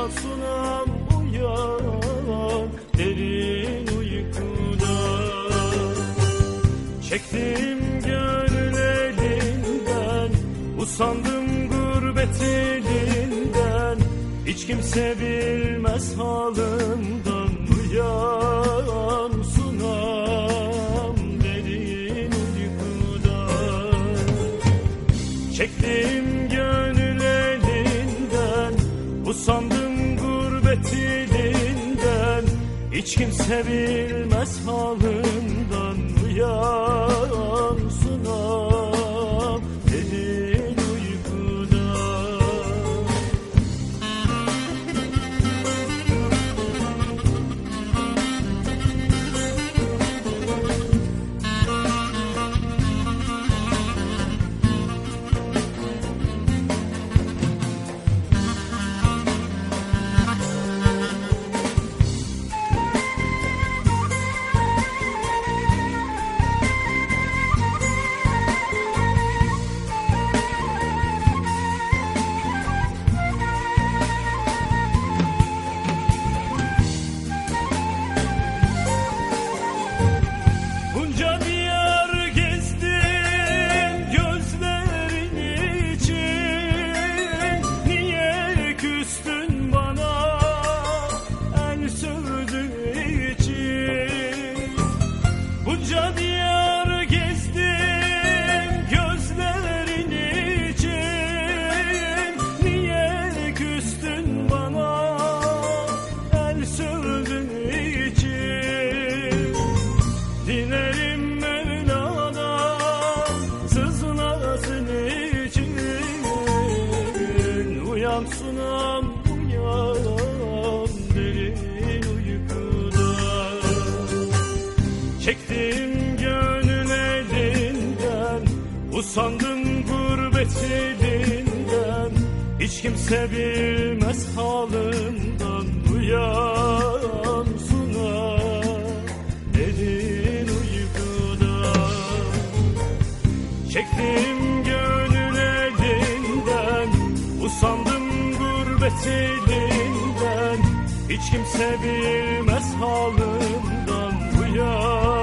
rüyasına uyan derin uykuda. Çektim gönül elinden usandım gurbet elinden. Hiç kimse bilmez halımdan uyan sunan gurbet ilinden Hiç kimse bilmez halımdan Uyan Usandım gurbet elinden Hiç kimse bilmez halımdan Uyan sunam derin uykuda. Çektim gönül elinden Usandım gurbet elinden Hiç kimse bilmez halımdan Uyan sunam